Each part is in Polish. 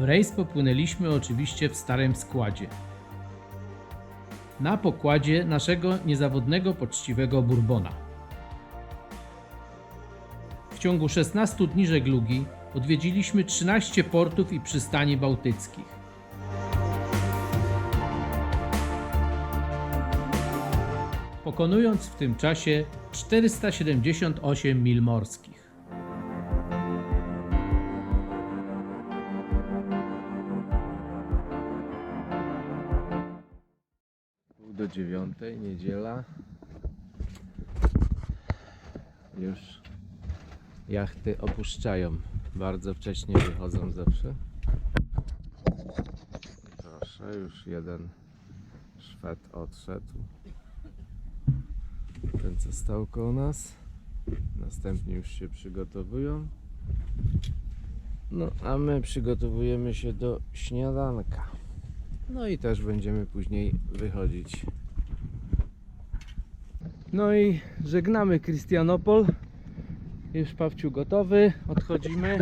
W rejs popłynęliśmy oczywiście w starym składzie. Na pokładzie naszego niezawodnego, poczciwego Bourbona. W ciągu 16 dni żeglugi odwiedziliśmy 13 portów i przystani bałtyckich. Pokonując w tym czasie 478 mil morskich. Do dziewiątej, niedziela. Już jachty opuszczają. Bardzo wcześnie wychodzą zawsze. Proszę, już jeden Szwed odszedł. Ten co stał koło nas. Następni już się przygotowują. No, a my przygotowujemy się do śniadanka. No i też będziemy później wychodzić. No i żegnamy Krystianopol. Już Pawciu gotowy, odchodzimy.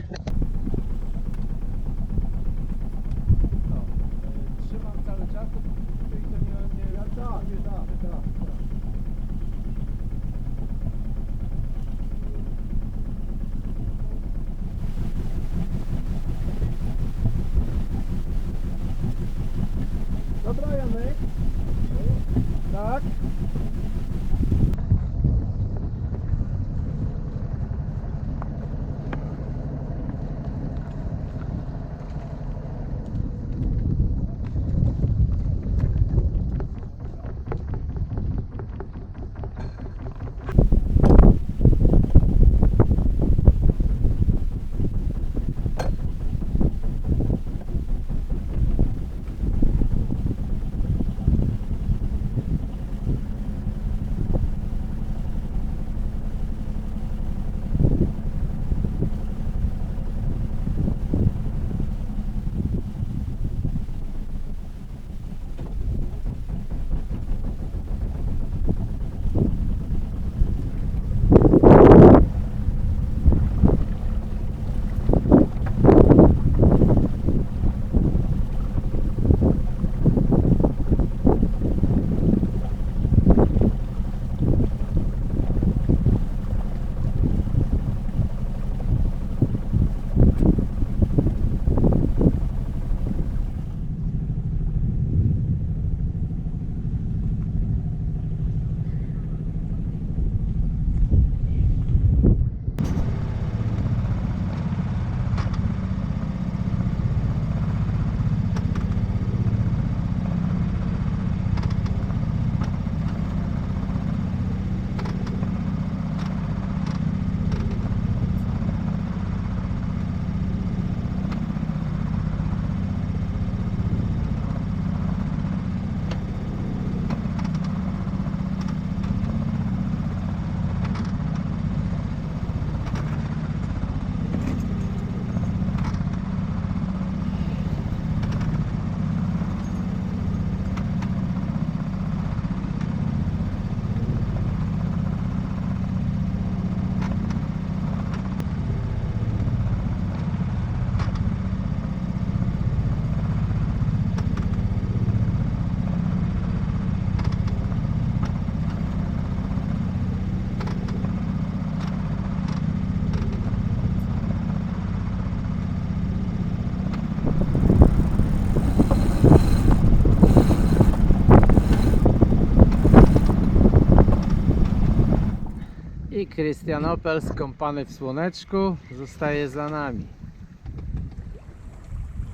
I Krystianopel skąpany w słoneczku zostaje za nami.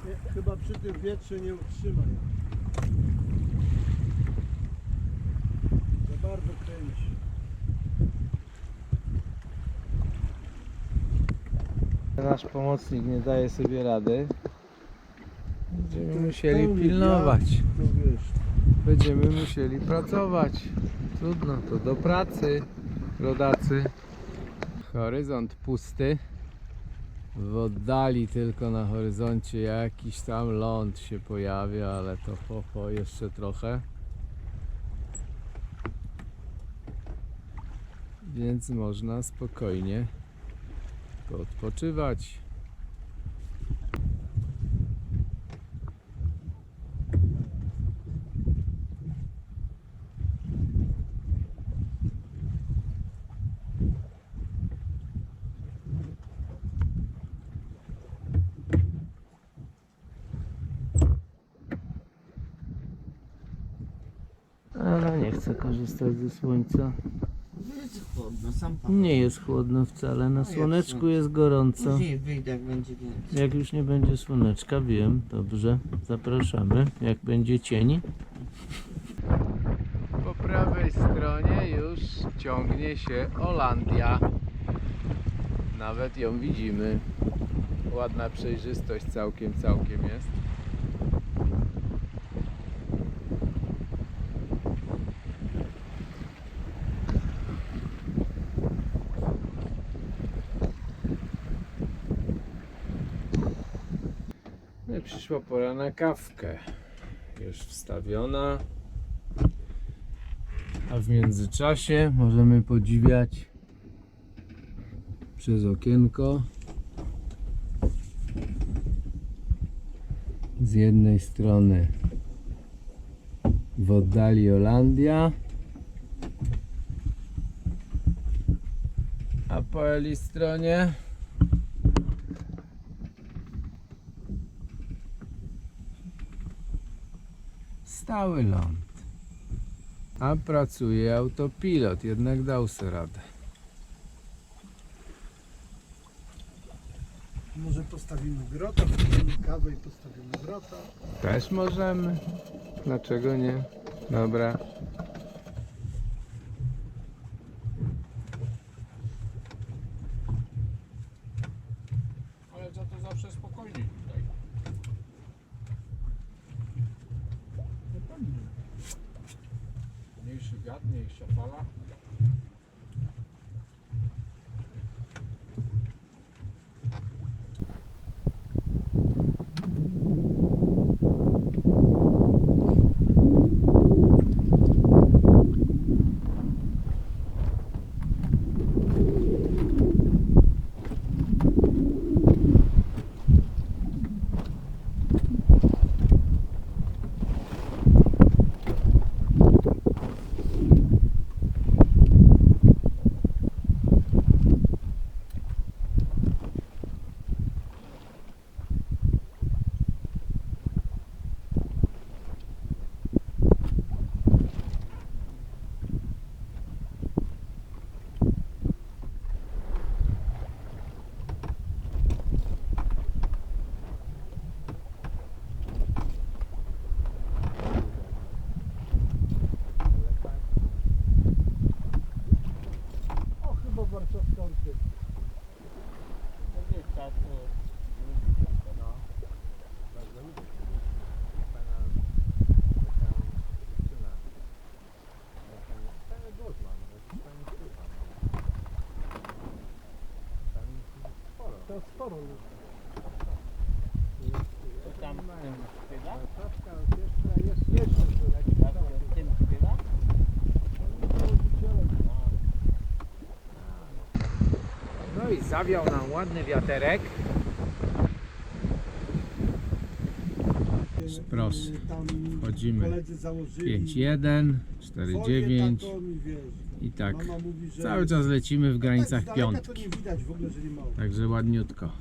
Nie, chyba przy tym wietrze nie utrzymaj. Za bardzo kręci. Nasz pomocnik nie daje sobie rady. Będziemy musieli pilnować. Będziemy musieli pracować. Trudno, to do pracy, rodacy. Horyzont pusty. W oddali tylko na horyzoncie jakiś tam ląd się pojawia, ale to ho, ho jeszcze trochę. Więc można spokojnie odpoczywać. Korzystać ze słońca. Jest chłodno, sam pan. Nie jest chłodno wcale, na jest słoneczku jest gorąco. Później wyjdę, jak będzie więcej. Jak już nie będzie słoneczka, wiem, dobrze, zapraszamy, jak będzie cień. Po prawej stronie już ciągnie się Olandia. Nawet ją widzimy. Ładna przejrzystość całkiem, całkiem jest. Przyszła pora na kawkę. Już wstawiona. A w międzyczasie możemy podziwiać przez okienko z jednej strony w oddali Holandia, a po jej stronie stały ląd. A pracuje autopilot, jednak dał sobie radę. Może postawimy grota, postawimy kawę i postawimy grota. Też możemy. Dlaczego nie? Dobra. Ale za to zawsze spokojniej tutaj. Mniejszy wiatr, mniejsza fala. O, chyba warszawska orkiestra. To sporo ludzi. Tam Warszawska orkiestra jest jeszcze tyle. tym śpiewa? No i zawiał nam ładny wiaterek. Proszę. Tam Wchodzimy. Koledzy założyli 5-1, folię 4-9 taką i tak. Cały czas lecimy w granicach tak daleka piątki. Także ładniutko.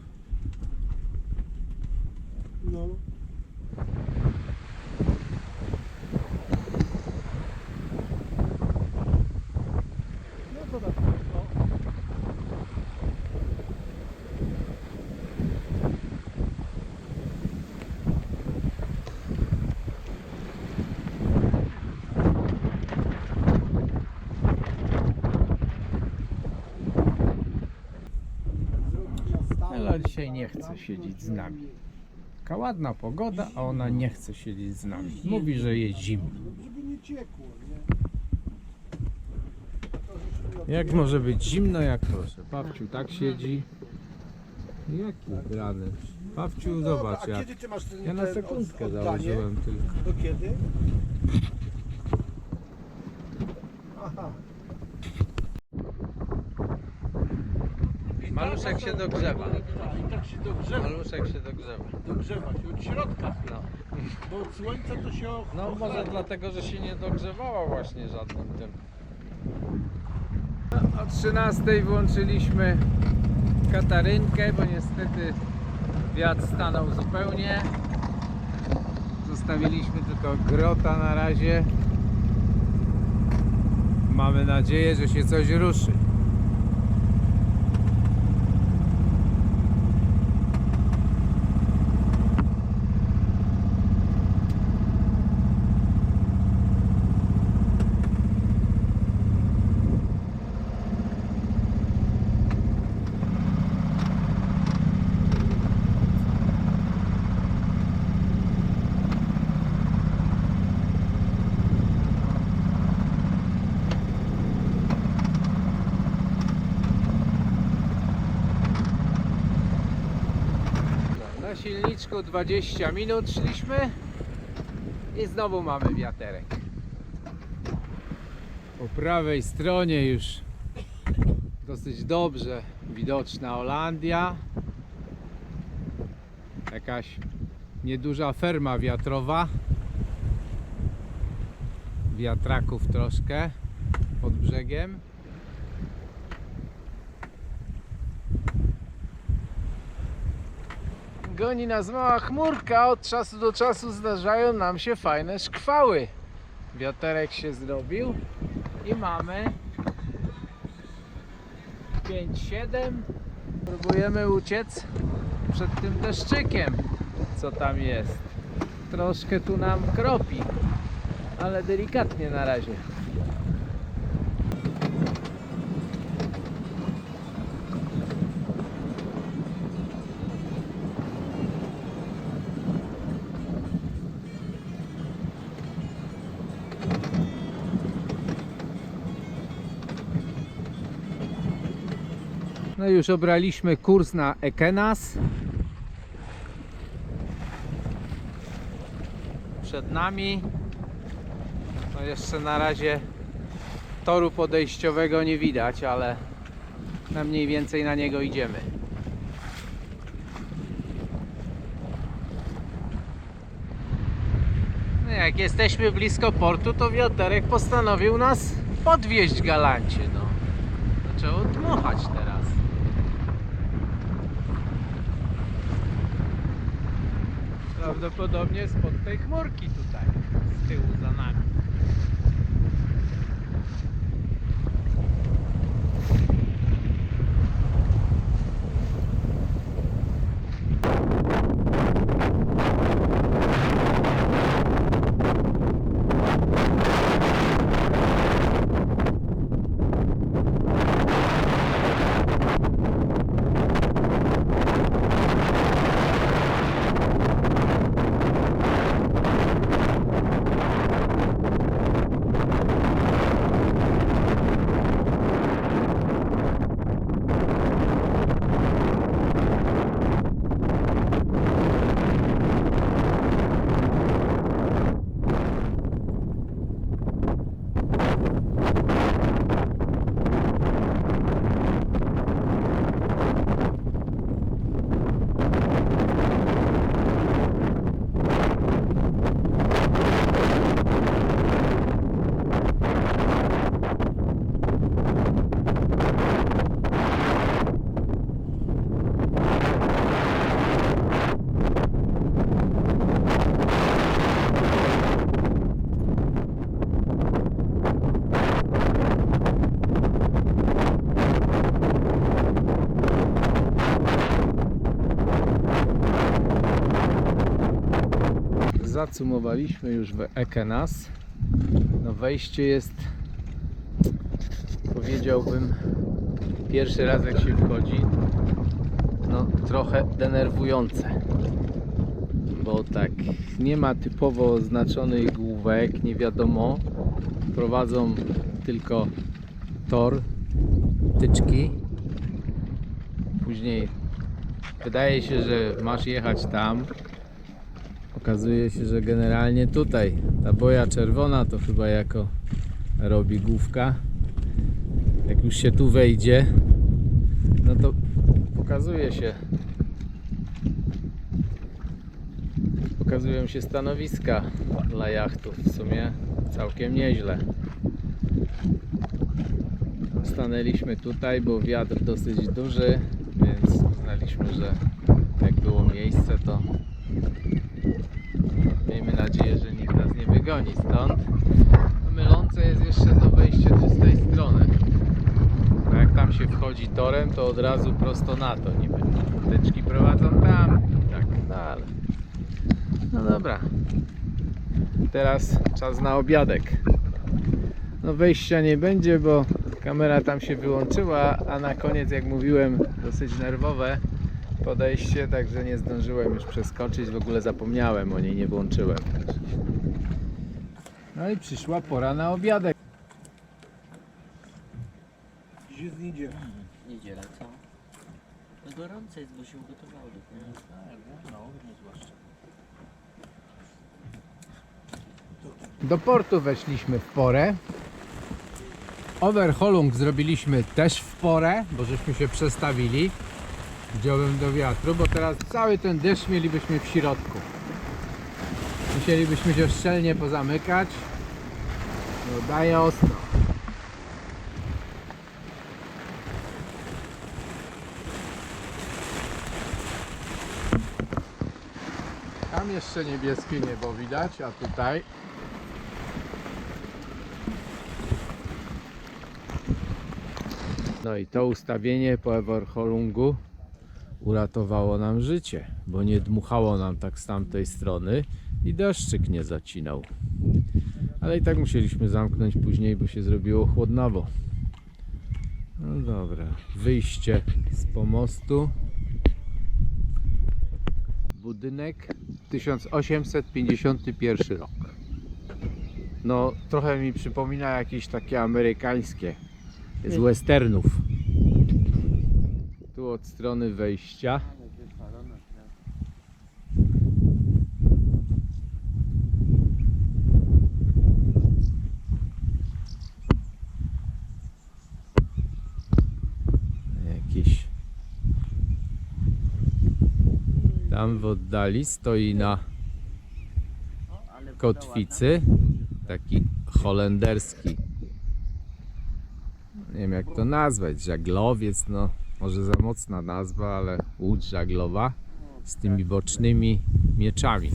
No to tak. No. Ela dzisiaj nie chce siedzieć z nami. Taka ładna pogoda, a ona nie chce siedzieć z nami. Mówi, że jest zimno. Żeby nie ciekło, nie? To, żeśmy Jak może być zimno, jak proszę. Pawciu tak siedzi. Jaki brany. Pawciu, Dobra, zobacz jak. kiedy ty masz ten, Ja na ten sekundkę oddanie? założyłem tylko. Do kiedy? Aha. Maluszek się dogrzewa. Tak się dogrzewa, Maluszek się dogrzewa. dogrzewa się od środka, No. bo od słońca to się och- No może dlatego, że się nie dogrzewała właśnie żadnym tym. No, o 13 włączyliśmy katarynkę, bo niestety wiatr stanął zupełnie. Zostawiliśmy tylko grota na razie. Mamy nadzieję, że się coś ruszy. Na silniczku 20 minut szliśmy i znowu mamy wiaterek. Po prawej stronie już dosyć dobrze widoczna Holandia. Jakaś nieduża ferma wiatrowa. Wiatraków troszkę pod brzegiem. Goni nas mała chmurka, od czasu do czasu zdarzają nam się fajne szkwały. Wiaterek się zrobił i mamy 5-7. Próbujemy uciec przed tym deszczykiem, co tam jest. Troszkę tu nam kropi, ale delikatnie na razie. No już obraliśmy kurs na Ekenas. Przed nami. No jeszcze na razie toru podejściowego nie widać, ale na mniej więcej na niego idziemy. No jak jesteśmy blisko portu, to wiaterek postanowił nas podwieźć galancie. No. Zaczęło dmuchać teraz. Prawdopodobnie spod tej chmurki tutaj, z tyłu za nami. Zacumowaliśmy już w Ekenas. No wejście jest powiedziałbym pierwszy raz jak się wchodzi no trochę denerwujące. Bo tak nie ma typowo oznaczonych główek nie wiadomo. Prowadzą tylko tor tyczki. Później wydaje się, że masz jechać tam Okazuje się, że generalnie tutaj ta boja czerwona to chyba jako robi główka. Jak już się tu wejdzie, no to pokazuje się pokazują się stanowiska dla jachtów. W sumie całkiem nieźle. Stanęliśmy tutaj, bo wiatr dosyć duży, więc uznaliśmy, że jak było miejsce, to Miejmy nadzieję, że nikt nas nie wygoni stąd. mylące jest jeszcze to wejście z tej strony. Bo jak tam się wchodzi torem, to od razu prosto na to niby. Teczki prowadzą tam i tak dalej. No dobra. Teraz czas na obiadek. No wejścia nie będzie, bo kamera tam się wyłączyła, a na koniec, jak mówiłem, dosyć nerwowe podejście, także nie zdążyłem już przeskoczyć, w ogóle zapomniałem o niej, nie włączyłem. No i przyszła pora na obiadek. Gdzie z niedziela? Niedziela, co? No gorące jest, bo się ugotowało dopiero. Do portu weszliśmy w porę. Overholung zrobiliśmy też w porę, bo żeśmy się przestawili. Wziąłem do wiatru, bo teraz cały ten deszcz mielibyśmy w środku. Musielibyśmy się szczelnie pozamykać. No daje ostro. Tam jeszcze niebieskie niebo widać, a tutaj No i to ustawienie po Everholungu uratowało nam życie, bo nie dmuchało nam tak z tamtej strony i deszczyk nie zacinał. Ale i tak musieliśmy zamknąć później, bo się zrobiło chłodnawo. No dobra, wyjście z pomostu. Budynek 1851 rok. No, trochę mi przypomina jakieś takie amerykańskie z westernów. Od strony wejścia. Jakiś. Tam w oddali stoi na kotwicy taki holenderski. Nie wiem jak to nazwać, żaglowiec, no może za mocna nazwa, ale łódź żaglowa z tymi bocznymi mieczami.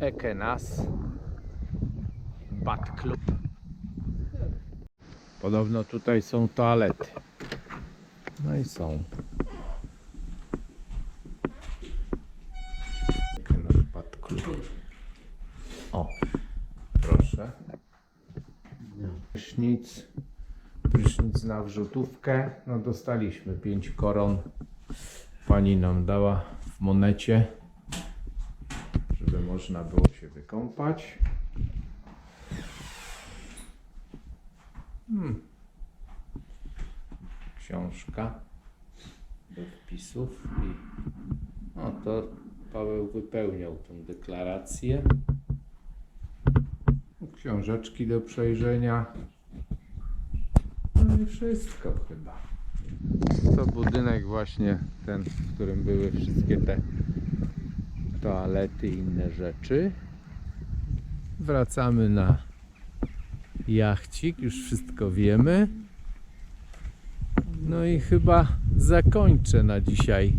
Ekenas Bat Club. Podobno tutaj są toalety. No i są. Bat Club. O, proszę. Prysznic. Prysznic na wrzutówkę. No dostaliśmy 5 koron. Pani nam dała w monecie żeby można było się wykąpać. Hmm. Książka do wpisów i no to Paweł wypełniał tą deklarację. Książeczki do przejrzenia. No i wszystko chyba. To budynek właśnie ten, w którym były wszystkie te toalety i inne rzeczy. Wracamy na jachcik, już wszystko wiemy. No i chyba zakończę na dzisiaj,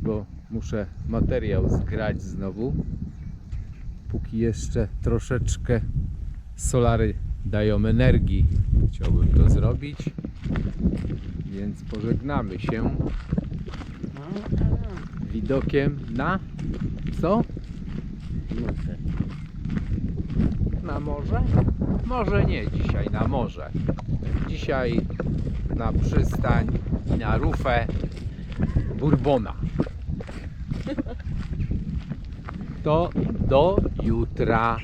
bo muszę materiał zgrać znowu. Póki jeszcze troszeczkę solary dają energii, chciałbym to zrobić. Więc pożegnamy się widokiem na co? Na morze? Może nie dzisiaj na morze. Dzisiaj na przystań i na rufę Bourbona. To do jutra.